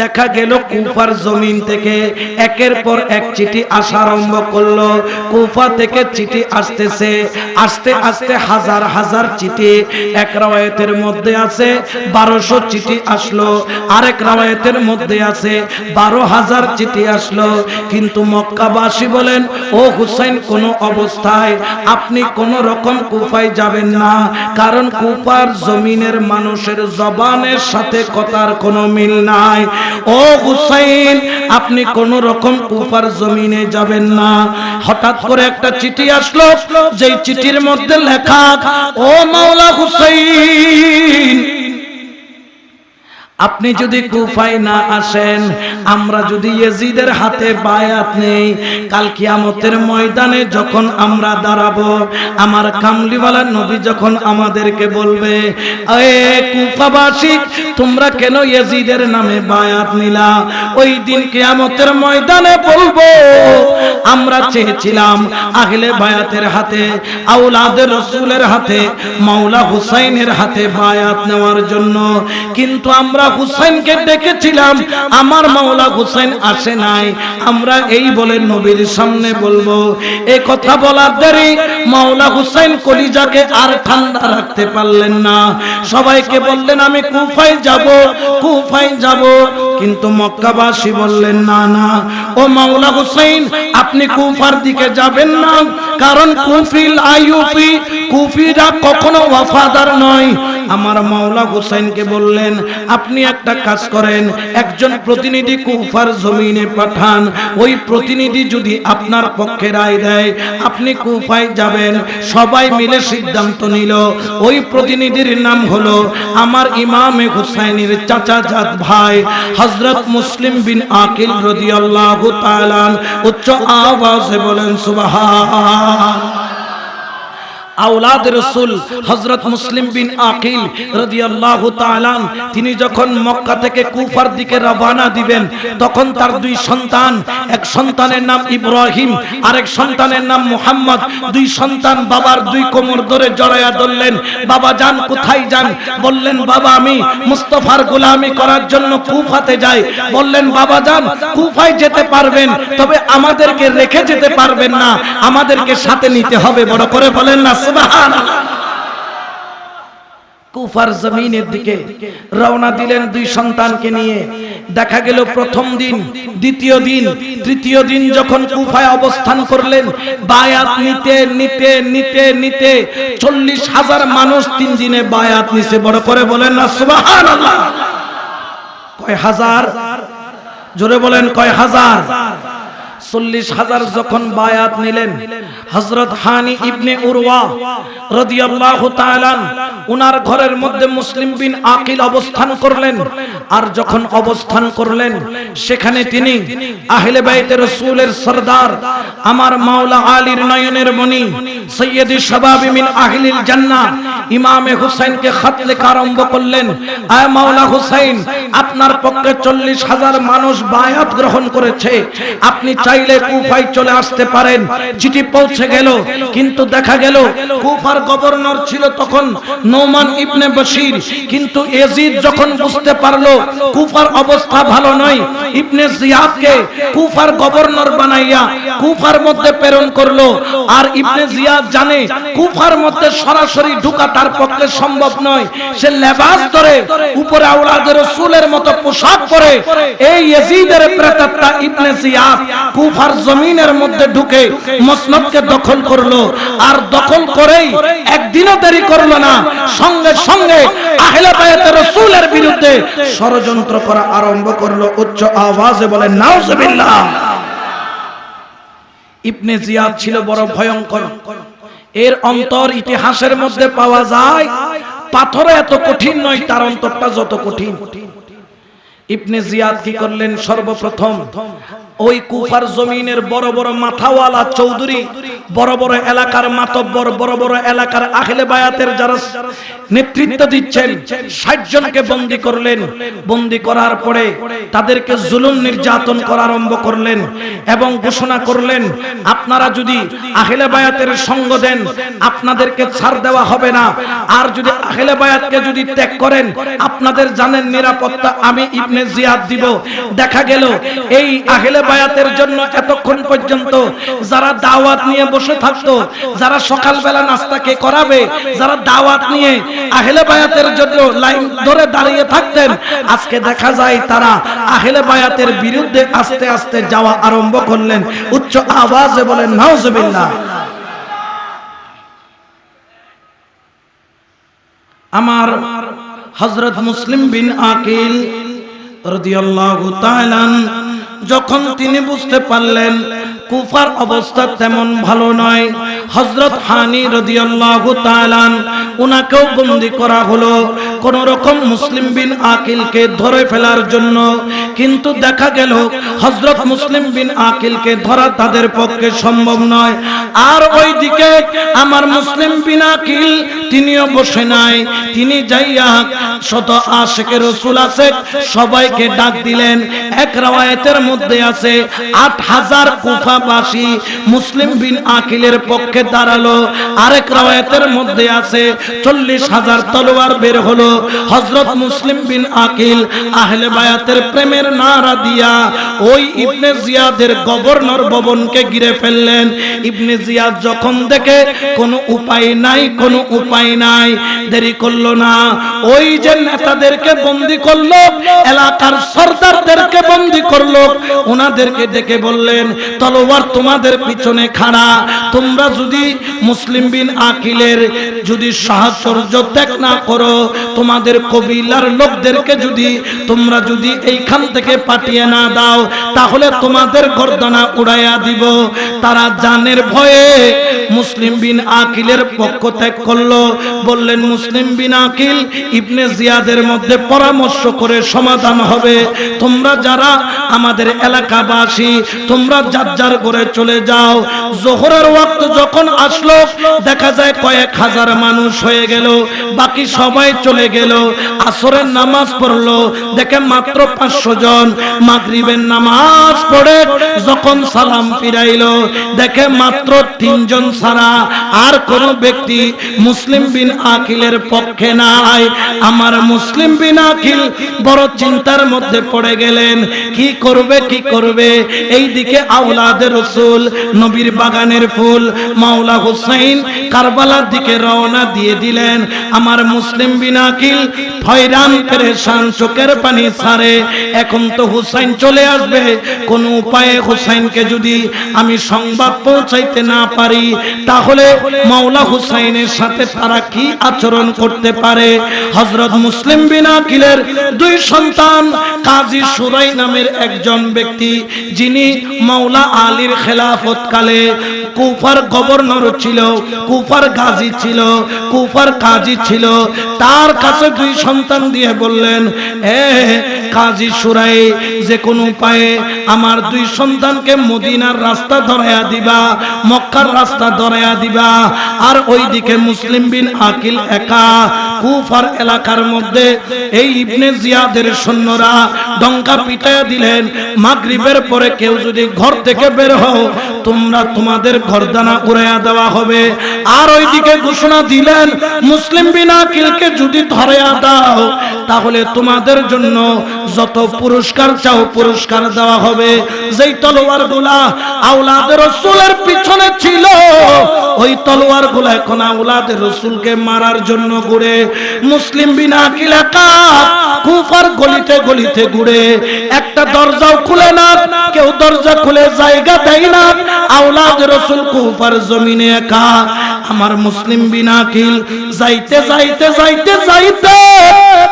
দেখা গেল কুফার জমিন থেকে একের পর এক চিঠি আসা আরম্ভ করল। কুফা থেকে চিঠি আসতেছে, আস্তে আস্তে হাজার হাজার চিঠি এক রাওয়ায়তের মধ্যে আছে, বারোশো চিঠি আসলো। আরেক রাওয়ায়তের মধ্যে আছে, বারো হাজার চিঠি আসলো। কিন্তু মক্কাবাসী বলেন, ও হুসাইন, কোন অবস্থায় আপনি কোন রকম কুফায় যাবেন না। কারণ কুফার জমিনের মানুষের জবানের সাথে কথার কোনো মিল নাই। ও হুসাইন, আপনি কোন রকম কুফার জমিনে যাবেন না। হঠাৎ করে একটা চিঠি আসলো, যেই চিঠির মধ্যে লেখা, ও মাওলা হুসাইন আপনি যদি কুফায় না আসেন আমরা যদি ইয়েজিদের হাতে বায়াত নেই কাল কিয়ামতের ময়দানে যখন আমরা দাঁড়াবো আমার কামলিওয়ালা নবী যখন আমাদেরকে বলবে এ কুফাবাসী তোমরা কেন ইয়েজিদের নামে বায়াত নিলা? ওই দিন কিয়ামতের ময়দানে বলব আমরা চেয়েছিলাম আহলে বায়াতের হাতে আউলাদের রসুলের হাতে মাওলা হুসাইনের হাতে বায়াত নেওয়ার জন্য। কিন্তু আমরা হুসাইনকে ডেকেছিলাম আমার মাওলা হুসাইন আসে নাই। আমরা এই বলে নবীর সামনে বলব, এ কথা বলার দেরি। মাওলা হুসাইন কলিজাকে আর ঠান্ডা রাখতে পারলেন না। সবাইকে বললেন, আমি কুফায় যাব কুফায় যাব। কিন্তু মক্কাবাসী বললেন, না না। ও মাওলা হুসাইন, আপনি কুফার দিকে যাবেন না। কারণ কুফিল আইউপি কুফিরা কখনো ওয়াফাদার নয়। আমার মাওলা হুসাইনকে বললেন, আপনি একটা কাজ করেন, একজন প্রতিনিধি কুফার জমিনে পাঠান। ওই প্রতিনিধি যদি আপনার পক্ষে রায় দেয়, আপনি কুফায় যাবেন, সবাই মিলে সিদ্ধান্ত নিল। ওই প্রতিনিধির নাম হলো আমার ইমামে হুসাইনের চাচা জাত ভাই হজরত মুসলিম বিন আকিল রাদিয়াল্লাহু তাআলা উচ্চ আওয়াজে বলেন সুবহান আউলাদ রসুল হজরত মুসলিম বিন আকিল রাদিয়াল্লাহু তাআলা তিনি যখন মক্কা থেকে কুফার দিকে রওনা দিবেন, তখন তার দুই সন্তান, এক সন্তানের নাম ইব্রাহিম, আরেক সন্তানের নাম মুহাম্মদ, দুই সন্তান বাবার দুই কোমর ধরে জড়ায়া ধরলেন, বাবা যান, কোথায় যান? বললেন, বাবা, আমি মুস্তফার গোলামি করার জন্য কুফাতে যাই। বললেন, বাবা যান, কুফায় যেতে পারবেন, তবে আমাদেরকে রেখে যেতে পারবেন না, আমাদেরকে সাথে নিতে হবে। বড় করে বলেন না কুফার জমিনের দিকে রওনা দিলেন দুই সন্তানকে নিয়ে। দেখা গেল প্রথম দিন, দ্বিতীয় দিন, তৃতীয় দিন যখন কুফায় অবস্থান করলেন, বায়াত নিতে নিতে নিতে নিতে চল্লিশ হাজার মানুষ তিন দিনে বায়াত নিছে। বড় করে বলেন না, সুবহানাল্লাহ। কয় হাজার? জোরে বলেন, কয় হাজার? চল্লিশ হাজার যখন বায়াত নিলেন হজরত হানি ইবনে উরওয়া রাদিয়াল্লাহু উনার ঘরের মধ্যে মুসলিম বিন আকিল অবস্থান করলেন। আর যখন অবস্থান করলেন, সেখানে তিনি আহলে বাইতে সরদার, আমার মাওলা আলীর নয়নের শাবাবি মিন আহলিল ইমামে হুসাইনকে লেখা আরম্ভ করলেন। আয় মাওলা হুসাইন, আপনার পক্ষে চল্লিশ হাজার মানুষ বায়াত গ্রহণ করেছে। আপনি চাইলে কুফায় চলে আসতে পারেন। চিঠি পৌঁছে গেল, কিন্তু দেখা গেল কুফার গভর্নর ছিল তখন নোমান ইবনে বশির। কিন্তু এজিদ যখন বুঝতে পারল কুফার অবস্থা ভালো নয়, ইবনে জিয়াদকে কুফার গভর্নর বানাইয়া কুফার মধ্যে প্রেরণ করল। আর ইবনে জিয়াদ জানে কুফার মধ্যে সরাসরি ঢুকা তার পক্ষে সম্ভব নয়। সে লেবাস ধরে উপরে আওলাদের রাসূলের মতো পোশাক পরে এই ইয়াজিদের প্রেতাত্মা ইবনে জিয়াদ কুফার জমিনের মধ্যে ঢুকে মসনদকে দখল করল। আর দখল করেই একদিনও দেরি করল না। সঙ্গে সঙ্গে আহলে বায়াতের রাসূলের বিরুদ্ধে ষড়যন্ত্র করা আরম্ভ করল। উচ্চ আওয়াজে বলে, নাউজুবিল্লাহ। ইবনে জিয়াদ ছিল বড় ভয়ঙ্কর। এর অন্তর ইতিহাসের মধ্যে পাওয়া যায় পাথরে এত কঠিন নয়, তার অন্তরটা যত কঠিন। ইবনে জিয়াদ কি করলেন? সর্বপ্রথম ওই কুফার জমিনের বড় বড় মাথাওয়ালা চৌধুরী, বড় বড় এলাকার মাতব্বর, বড় বড় এলাকার আহলে বায়াতের যারা নেতৃত্ব দিচ্ছেন, ষাট জনকে বন্দি করলেন। বন্দি করার পরে তাদেরকে জুলুম নির্যাতন করা আরম্ভ করলেন এবং ঘোষণা করলেন, আপনারা যদি আহলে বায়াতের সঙ্গ দেন, আপনাদেরকে ছাড় দেওয়া হবে না। আর যদি আহলে বায়াতকে যদি ত্যাগ করেন, আপনাদের জানেন নিরাপত্তা আমি ইবনে ইবনে জিয়াদ দিব। দেখা গেল, এই আহলে বায়াতের জন্য এতক্ষণ পর্যন্ত যারা দাওয়াত নিয়ে বসে থাকতো, যারা সকালবেলা নাস্তাকে করাবে, যারা দাওয়াত নিয়ে আহলে বায়াতের জন্য লাইন ধরে দাঁড়িয়ে থাকতেন, আজকে দেখা যায় তারা আহলে বায়াতের বিরুদ্ধে আস্তে আস্তে যাওয়া আরম্ভ করলেন। উচ্চ আওয়াজে বলেন, নাউজুবিল্লাহ। আমার হযরত মুসলিম বিন আকিল যখন তিনি বুঝতে পারলেন কুফার অবস্থা তেমন ভালো নয়। হযরত হানি রাদিয়াল্লাহু তাআলা উনাকেও বন্দী করা হলো। কোন রকম মুসলিম বিন আকিলকে ধরে ফেলার জন্য। কিন্তু দেখা গেল, হযরত মুসলিম বিন আকিলকে ধরা তাদের পক্ষে সম্ভব নয়। আর ওইদিকে আমার মুসলিম বিন আকিল, তিনিও বসে নাই। তিনি যাইয়া শত আশেকে রসুল আছে, সবাইকে ডাক দিলেন। এক রাওয়ায়াতের মধ্যে আছে, আট হাজার কুফাবাসী মুসলিম বিন আকিলের পক্ষে দাঁড়াল। আরেক রাওয়ায়াতের মধ্যে আছে, চল্লিশ হাজার তলোয়ার বের হলো। হজরত মুসলিম বিন আকিল আহলে বায়াতের প্রেমের নারা দিয়া ওই ইবনে জিয়াদের গভর্নর ভবনকে ঘিরে ফেললেন। ইবনে জিয়াদ যখন দেখে, কোনো উপায় নাই, কোনো উপায় নাই, দেরি করল না। ওই যে নেতাদেরকে বন্দি করল, এলাকার সর্দারদেরকে বন্দি করল, ওনাদেরকে ডেকে বললেন তলোয়ার তোমাদের পিছনে খাড়া তোমরা যদি মুসলিম বিন আকিলের যদি সাহচর্য ত্যাগ না করো, তোমাদের কবিলার লোকদেরকে যদি তোমরা যদি এইখান থেকে পাঠিয়ে না দাও, তাহলে তোমাদের গর্দনা উড়াইয়া দিব। তারা জানের ভয়ে মুসলিম বিন আকিলের পক্ষ ত্যাগ করল। বললেন, মুসলিম বিন আকিল, ইবনে জিয়াদের মধ্যে পরামর্শ করে সমাধান হবে। তোমরা যারা আমাদের এলাকাবাসী, তোমরা যার যার করে চলে যাও। জোহরের ওয়াক্ত যখন আসলো, দেখা যায় কয়েক হাজার মানুষ হয়ে গেল, বাকি সবাই চলে গেল। আসরের নামাজ পড়ল, দেখে মাত্র পাঁচশো জন মাগরিবের নামাজ পড়ে, যখন সালাম ফিরাইলো, দেখে মাত্র তিনজন ছাড়া আর কোন ব্যক্তি মুসলিম বিন আকিলের পক্ষে নাই। আমার মুসলিম বিন আকিল বড় চিন্তার মধ্যে পড়ে গেলেন, কি করবে কি করবে? এই দিকে আউলাদের রসুল, নবীর বাগানের ফুল, মাওলা হুসাইন কারবালার দিকে রওনা দিয়ে দিলেন। আমার মুসলিম বিন আকিল হয়রান, পেরেশান চোখের পানি ছাড়ে। এখন তো হুসাইন চলে আসবে। কোন উপায়ে হুসাইনকে যদি আমি সংবাদ পৌঁছাইতে না পারি, তাহলে মাওলা হুসাইনের সাথে তারা কি আচরণ করতে পারে? হজরত মুসলিম বিনাকিলের দুই সন্তান, কাজী সুরাই নামের একজন ব্যক্তি, যিনি মাওলা আলীর খেলাফত কালে কুফার গভর্নর ছিল, কুফার গাজী ছিল, কুফার কাজী ছিল। তার কাছে দুই সন্তান দিয়ে বললেন, এ কাজী সুরাই, যে কোনো উপায়ে আমার দুই সন্তানকে মদিনার রাস্তা ধরাইয়া দিবা, মক্কার রাস্তা ধরাইয়া দিবা। আর ওইদিকে মুসলিম বিন আকিল একা কুফার এলাকার মধ্যে এই ইবনে জিয়াদের সৈন্যরা ডঙ্কা পিটাইয়া দিলেন। মাগরিবের পরে কেউ যদি ঘর থেকে বের হও, তোমরা তোমাদের ঘরদানা উড়াইয়া দেওয়া হবে। আর ওইদিকে ঘোষণা দিলেন, মুসলিম বিন আকিলকে যদি ধরাইয়া দাও, তাহলে তোমাদের জন্য যত পুরস্কার চাও পুরস্কার দেওয়া হবে। যেই তলোয়ারগুলা আউলাদের রসুলের পিছনে ছিল, ওই তলোয়ারগুলা এখন আউলাদের রসুলকে মারার জন্য ঘুরে মুসলিম বিনা কিলাকা কুফার গলিতে গলিতে ঘুরে একটা দরজাও খুলে না, কেউ দরজা খুলে জায়গা দেয় না। আউলাদ রসুল কুফার জমিনে একা। আমার মুসলিম বিনাকিল যাইতে যাইতে যাইতে যাইতে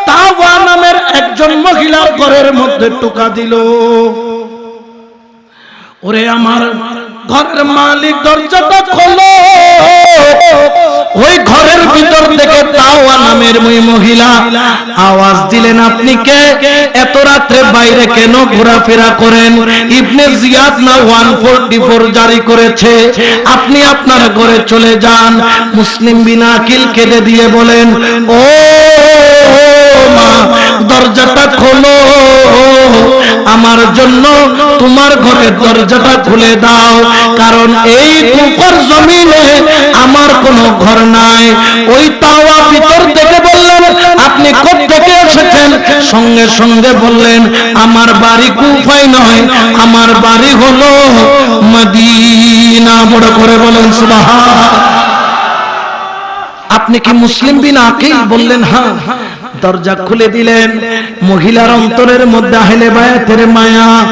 তাওয়া নামের একজন মহিলার ঘরের মধ্যে টুকা দিল। ওরে আমার ঘরের মালিক দরজাটা খোলো। ওই ঘরের ভিতর থেকে তাওয়া নামের ওই মহিলা আওয়াজ দিলেন, আপনি কে? এত রাত্রে বাইরে কেন ঘোরাফেরা করেন? ইবনে জিয়াদ না 144 জারি করেছে? আপনি আপনার ঘরে চলে যান। মুসলিম বিনা আকিল কেঁদে দিয়ে বলেন ও, মা, দরজাটা খোলো। জন্য তোমার ঘরের দরজাটা খুলে দাও। কারণ এই কুকর জমিনে আমার কোনো ঘর নাই। ওই তাওয়া ভিতর থেকে বললেন, আপনি কোথেকে এসেছেন? সঙ্গে সঙ্গে বললেন, আমার বাড়ি কুফাই নয়, আমার বাড়ি হলো মদিনা। বড় করে বলেন, সুবহান আপনি কি মুসলিম বিন আকেই বললেন হ্যাঁ। দরজা খুলে দিলেন। মহিলার অন্তরের মধ্যে আহলে বায়াতের মায়া।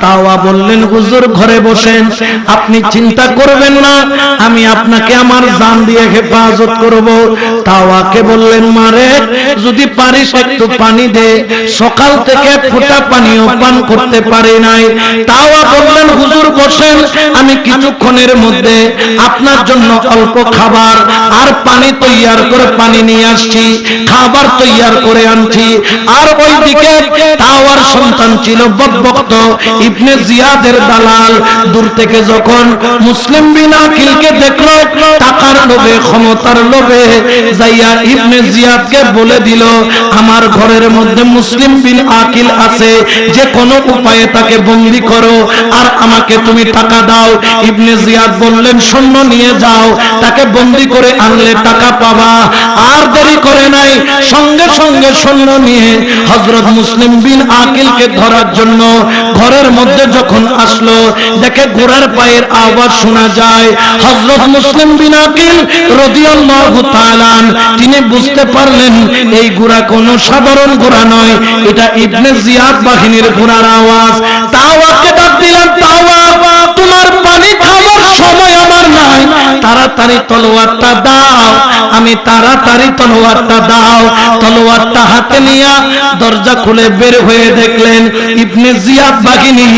তাওয়া বললেন, হুজুর, ঘরে বসেন। আপনি চিন্তা করবেন না। আমি আপনাকে আমার জান দিয়ে হেফাজত করব। তাওয়াকে বললেন, মারে, যদি পারিস একটু পানি দে। সকাল থেকে ফোঁটা পানিও পান করতে পারি নাই। তাওয়া বললেন, হুজুর বসেন, আমি কিছুক্ষণের মধ্যে আপনার জন্য অল্প খাবার আর পানি তৈয়ার করে পানি নিয়ে আসছি, খাবার তৈয়ার করে আনছি। আর ওইদিকে তাওয়ার সন্তান ছিল বকবক্ত ইবনে জিয়াদের দালাল। দূর থেকে যখন মুসলিম বিন আকিলকে দেখল টাকার লোভে, ক্ষমতার লোভে যাইয়া ইবনে জিয়াদকে বলে দিল, আমার ঘরের মধ্যে মুসলিম বিন আকিল আছে যে কোনো উপায়ে তাকে বন্দি করো। আর আমাকে তুমি টাকা দাও। ইবনে জিয়াদ বললেন সৈন্য নিয়ে যাও। তাকে বন্দি করে আনলে টাকা পাবা। আর দেরি করে নাই, সঙ্গে সঙ্গে সৈন্য নিয়ে হজরত মুসলিম বিন আকিলকে ধরার জন্য ঘরের মধ্যে যখন আসলো, দেখে ঘোড়ার পায়ের আওয়াজ শোনা যায় হজরত মুসলিম বিন আকিল রাদিয়াল্লাহু তাআলা তিনি বুঝতে পারলেন এই গুরা কোনো সাধারণ গুরা নয়, এটা ইবনে জিয়াদ বাহিনীর গুরার আওয়াজ। তাওয়াকে ডাক দিলেন তাওয়া তোমার পানি খাওয়ার সময় আমার নাই তাড়াতাড়ি তলোয়ারটা দাও। আমি তাড়াতাড়ি তলোয়ারটা দাও। তলোয়ারটা হাতে নিয়ে দরজা খুলে বের হয়ে দেখলেন ইবনে জিয়াদ বাহিনী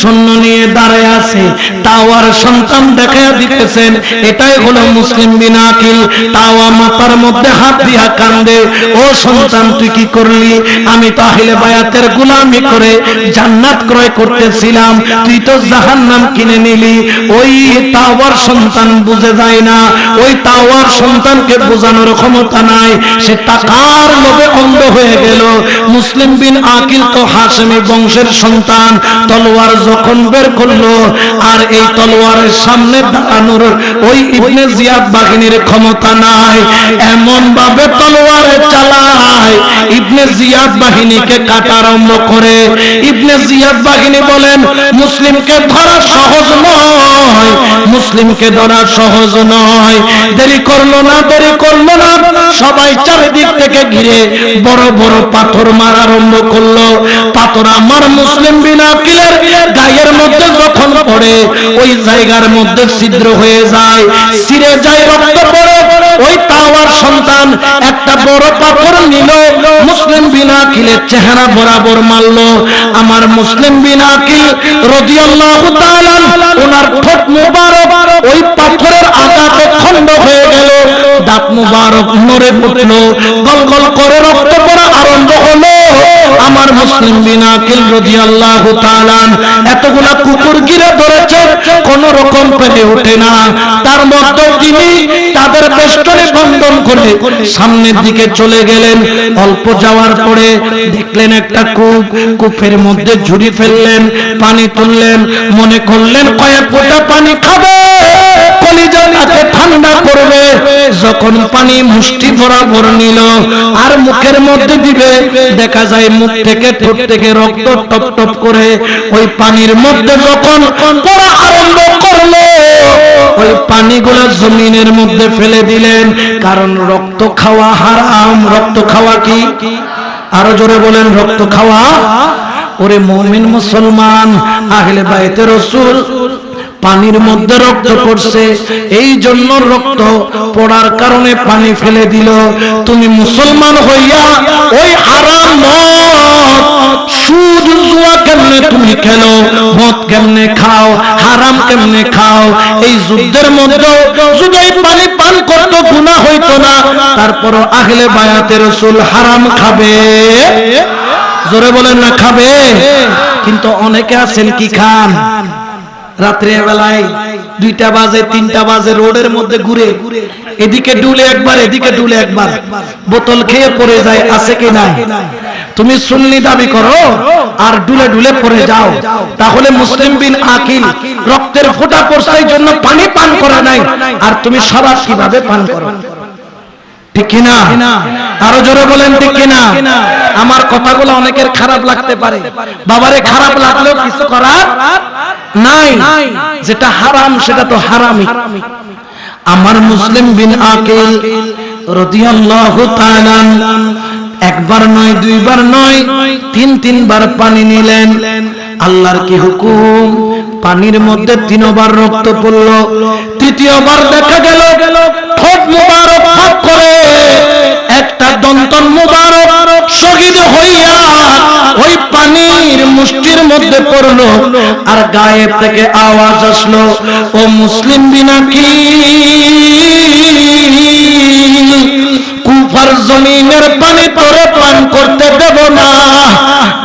সৈন্য নিয়ে দাঁড়ায় আছে। তাওয়ার সন্তান দেখা দিতেছেন। এটাই হলো মুসলিম বিন আকিল তাওয়া মাথার মধ্যে হাত দিয়া কান্দে। ও সন্তান, তুই কি করলি? আমি তো আহলে বায়াতের গোলামি করে জান্নাত ক্রয় করতেছিলাম। তুই তো জাহান্নাম কিনে নিলি। ওই তাওয়ার সন্তান বুঝে যায় না। ওই তাওয়ার সন্তানকে বোঝানোর ক্ষমতা নাই। সে টাকার লোভে অন্ধ হয়ে গেল। মুসলিম বিন আকিল তো হাসমি বংশের সন্তান। তলোয়ার যখন বের করল, আর এই তলোয়ারের সামনে দাঁড়ানোর ওই ইবনে জিয়াদ বাহিনীর ক্ষমতা নাই। এমন ভাবে তলোয়ারে চালায়। ইবনে জিয়াদ বাহিনীকে কাটা আরম্ভ করে। ইবনে জিয়াদ বাহিনী বলেন, মুসলিমকে ধরা সহজ নয়। মুসলিমকে ধরা সহজ নয়। দেরি করল না, দেরি করল না। সবাই চারিদিক থেকে ঘিরে বড় বড় পাথর মার আরম্ভ করল। পাথর আমার মুসলিম বিনা কিলের গায়ের মধ্যে যখন পড়ে, ওই জায়গার মধ্যে ছিদ্র হয়ে যায়, ছিঁড়ে যায় রক্ত পড়ে। ওই তাওয়ার সন্তান একটা বড় পাথর নিল মুসলিম বিনা কিলের চেহারা বরাবর মারল। আমার মুসলিম বিনা কিল রাদিয়াল্লাহু তাআলা ওনার ঠোঁট মুবারক ওই পাথরের আঘাতে খণ্ড হয়ে গেল। দাঁত মুবারক নড়ে উঠল। গল গল করে রক্ত পড়া আরম্ভ হলো। আমার মুসলিম বিন আকিল রাদিয়াল্লাহু তাআলা এতগুলা কুকুর গিরে ধরেছে, কোন রকম পেরে ওঠে না। তার মধ্যে তিনি তাদের বেষ্টনে বন্ধন করে সামনের দিকে চলে গেলেন। অল্প যাওয়ার পরে দেখলেন একটা কূপ, কূপের মধ্যে ঝুড়ি ফেললেন, পানি তুললেন, মনে করলেন কয়েক ফোঁটা পানি খাবে। কলিজাটাকে ঠান্ডা করবে যখন পানি মুষ্টি বরাবর নিল, আর মুখের মধ্যে দিবে, দেখা যায় মুখ থেকে ঠোঁট থেকে রক্ত টপ টপ করে, ওই পানির মধ্যে যখন পড়া আরম্ভ করল, ওই পানিগুলো জমিনের মধ্যে ফেলে দিলেন, কারণ রক্ত খাওয়া হারাম। রক্ত খাওয়া কি? আরও জোরে বলেন, রক্ত খাওয়া? ওরে মমিন মুসলমান, আহলে বাইতে রসুল পানির মধ্যে রক্ত পড়ছে। এই জন্য রক্ত পড়ার কারণে পানি ফেলে দিল। তুমি মুসলমান হইয়া ওই কেমনে তুমি হারাম এই যুদ্ধের না। তারপর আহলে বায়াতে রসুল হারাম খাবে। জোরে বলেন না, খাবে। কিন্তু অনেকে আছেন কি খান? রাত্রে বেলায় দুইটা বাজে, তিনটা বাজে রোডের মধ্যে ঘুরে এদিকে ডুলে একবার, এদিকে ডুলে একবার। বোতল খেয়ে পড়ে যায়, আছে কি নাই? তুমি সুন্নি দাবি করো, আর ডুলে ডুলে পড়ে যাও। তাহলে মুসলিম বিন আকিল রক্তের ফোঁটা পড়ছে জন্য পানি পান করে নাই। আর তুমি সবার কীভাবে পান করো? ঠিক কিনা? আরও জোরে বলেন ঠিক কিনা? আমার কথাগুলো অনেকের খারাপ লাগতে পারে। বাবারে খারাপ লাগলেও কিছু করার নাই। যেটা হারাম সেটা তো হারামি আমার মুসলিম বিন আকিল রাদিয়াল্লাহু তাআলা একবার নয় দুইবার নয় তিন তিনবার পানি নিলেন। আল্লাহর কি হুকুম? পানির মধ্যে তিনবার রক্ত পড়ল, তৃতীয়বার দেখা গেল করে, একটা দন্তন মুবারক শহীদ হইয়া ওই পানির মুষ্টির মধ্যে পড়ল আর থেকে আওয়াজ আসলো, ও মুসলিম কুফার জমিনের পানি তোরে পান করতে দেব না।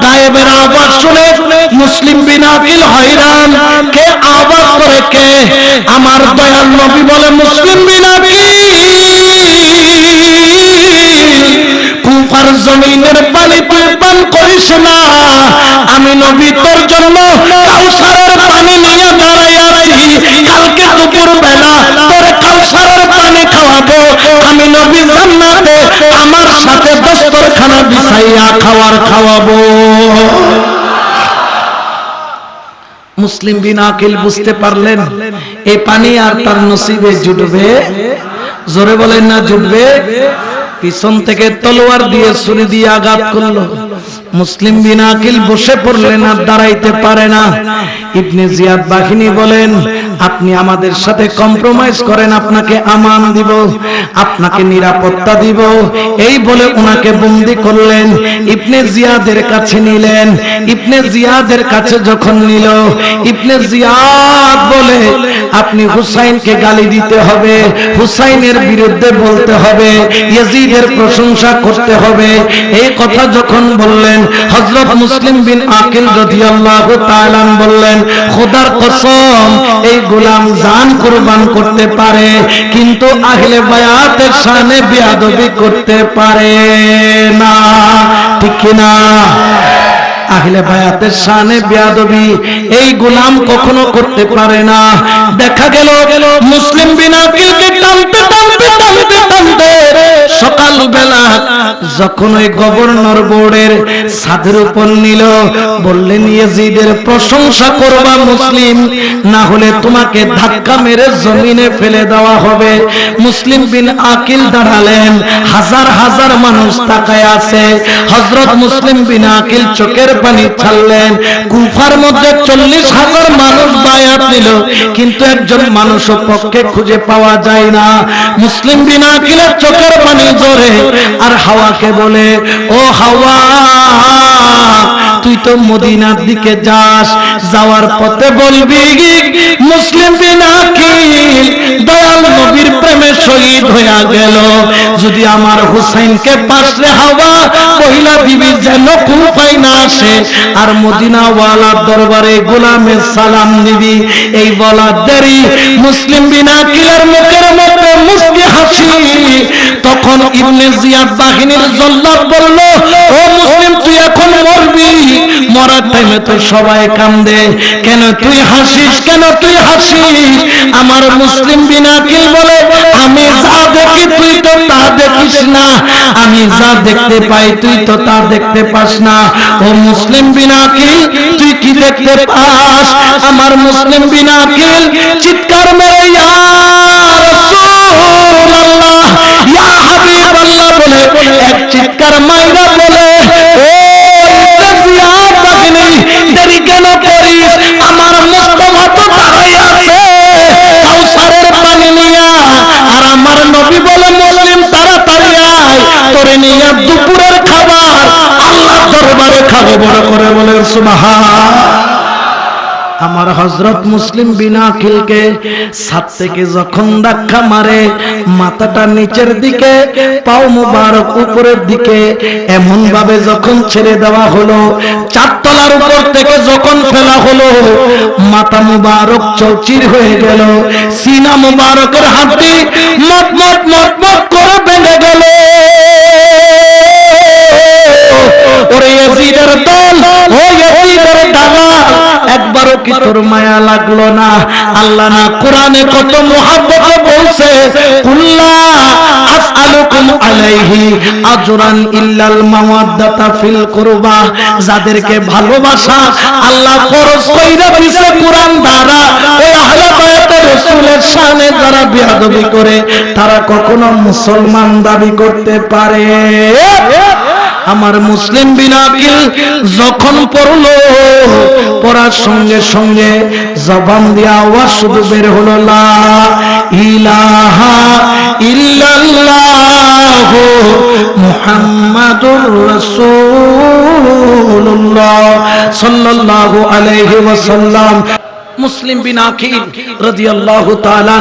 গায়েবের আওয়াজ শুনে শুনে মুসলিম বিনাবিল হয়রান। কে আওয়াজ করে কে? আমার দয়াল নবী বলে, মুসলিম বিনাবিল কুফার জমিনের পানি পান করিস না। আমি নবী তোর জন্য কাউসারের পানি নিয়ে দাঁড়াই আছি কালকে দুপুর বেলা তোর কাউসারের পানি খাওয়াবো। আমি নবী জান্নাতে আমার সাথে দস্তরখানা বিছাইয়া খাওয়ার খাওয়াবো। মুসলিম বিন আকিল বুঝতে পারলেন, এ পানি আর তার নসিবে জুটবে। জোরে বলেন না, জুটবে। পিছন থেকে তলোয়ার দিয়ে ছুরি দিয়ে আঘাত করল। মুসলিম বিন আকিল বসে পড়লেন আর দাঁড়াইতে পারে না। ইবনে জিয়াদ বাহিনী বলেন আপনি আমাদের সাথে কম্প্রোমাইজ করেন, আপনাকে আমান দিব, আপনাকে নিরাপত্তা দিব। এই বলে ওনাকে বন্দি করলেন, ইবনে জিয়াদের কাছে নিলেন, ইবনে জিয়াদের কাছে যখন নিল, ইবনে জিয়াদ বলে আপনি হুসাইনকে গালি দিতে হবে, হুসাইনের বিরুদ্ধে বলতে হবে, ইয়াজিদের প্রশংসা করতে হবে। এই কথা যখন বললেন, হযরত মুসলিম বিন আকিল রাদিয়াল্লাহু তাআলা বললেন, খোদার কসম, এই গোলাম জান কুরবান করতে পারে, কিন্তু আহলে বায়াতের শানে বেয়াদবি করতে পারে না। ঠিক না আহলে বায়াতের শানে বেয়াদবি, এই গোলাম কখনো করতে পারে না। দেখা গেল, মুসলিম বিনা টানতে টানতে টানতে টানতে। সকাল বেলা যখন ওই গভর্নর বোর্ডের সাধের উপর নিল, বললেন, ইয়েজিদের প্রশংসা করবা মুসলিম, না হলে তোমাকে ধাক্কা মেরে জমিনে ফেলে দেওয়া হবে। মুসলিম বিন আকিল দাঁড়ালেন, হাজার হাজার মানুষ তাকায় আছে। হযরত মুসলিম বিন আকিল চোখের পানি ছাড়লেন কুফার মধ্যে চল্লিশ হাজার মানুষ বায়াত নিল, কিন্তু একজন মানুষও পক্ষে খুঁজে পাওয়া যায় না। মুসলিম বিন আকিলের চোখের পানি জোরে আর হাওয়াকে বলে, ও হাওয়া, তুই তো মদিনার দিকে যাস, যাওয়ার পথে বলবি, মুসলিম বিন আকিল দয়াল নবীর প্রেমে শহীদ হইয়া গেল। যদি আমার হুসাইনকে পাশে হাওয়া, মহিলা বিবি যেন কুফাই না আসে। আর মদিনাওয়ালার দরবারে গোলামের সালাম দিবি। এই বলার দেরি। মুসলিম বিন আকিলের মুখের মধ্যে মুস্কি হাসি। তখন ইবনে জিয়াদ বাহিনীর জল্লাদ বলল, ও মুসলিম, তুই এখন মরবি? মরার টাইমে তো সবাই কান্দে। কেন তুই হাসিস? কেন তুই হাসিস? আমার মুসলিম বিনা কিল বলে, আমি যা দেখি তুই তো তা দেখিস না। আমি যা দেখতে পাই, তুই তো তা দেখতে পাস না। ও মুসলিম বিনাকিল, তুই কি দেখতে পাস? আমার মুসলিম বিনাকিল, চিৎকার মেরে বলে এক চিৎকার মাইরা বলে আর আমার নবী বলে মুসলিম তাড়াতাড়ি নিয়ে দুপুরের খাবার দরবারে বড় করে আমার হজরত মুসলিম বিনা খিলকে ছাদ থেকে যখন ধাক্কা মারে, মাথাটা নিচের দিকে, পাও মুবারক উপরের দিকে এমন ভাবে যখন ছেড়ে দেওয়া হলো, চারতলার উপর থেকে যখন ফেলা হলো, মাথা মুবারক চৌচির হয়ে গেল, সিনা মুবারকের হাতে মত মত মত মত করে বেঁধে গেল। ইয়াজিদের দল, ও ইয়াজিদের দালাল একবারও কি তোর মায়া লাগল না? আল্লাহ না কোরআনে কত বলছে, কুল্লা আসআলুকুম আলাইহি আজরান ইল্লাল ফিল কুরবা। যাদেরকে ভালোবাসা আল্লাহ ফরজ কইরা দিয়েছে কোরআন দ্বারা ওই আহলে বায়াতের রাসূলের শানে যারা বিয়াদবি করে, তারা কখনো মুসলমান দাবি করতে পারে। আমার মুসলিম বিনাকিল যখন পড়ল, পড়ার সঙ্গে সঙ্গে জবান দিয়ে আওয়াজ শুধু বের হলো, লা ইলাহা ইল্লাল্লাহ মুহাম্মাদুর রাসূলুল্লাহ সাল্লাল্লাহু আলাইহি ওয়াসাল্লাম। মুসলিম বিন আকিল রাদিয়াল্লাহু তাআলা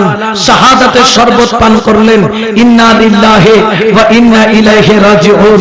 শরবত পান করলেন। ইন্না লিল্লাহি ওয়া ইন্না ইলাইহি রাজিউন।